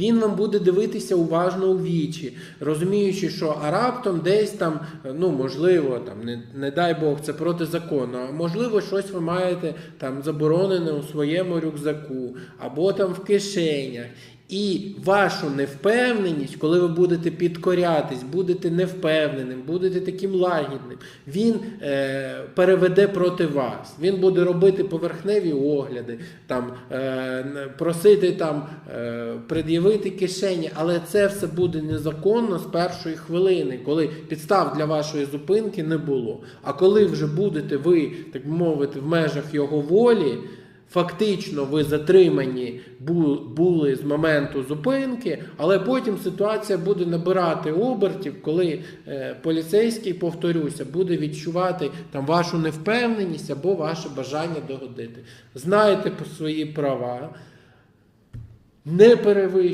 Він вам буде дивитися уважно у вічі, розуміючи, що а раптом десь там, ну можливо, там не, не дай Бог, це проти закону, а можливо, щось ви маєте там заборонене у своєму рюкзаку або там в кишенях. І вашу невпевненість, коли ви будете підкорятись, будете невпевненим, будете таким лагідним, він е, переведе проти вас. Він буде робити поверхневі огляди, там, е, просити там, е, пред'явити кишені, але це все буде незаконно з першої хвилини, коли підстав для вашої зупинки не було. А коли вже будете ви, так мовити, в межах його волі. Фактично, ви затримані були з моменту зупинки, але потім ситуація буде набирати обертів, коли е, поліцейський, повторюся, буде відчувати там вашу невпевненість або ваше бажання догодити. Знаєте свої права, не перевищуйте.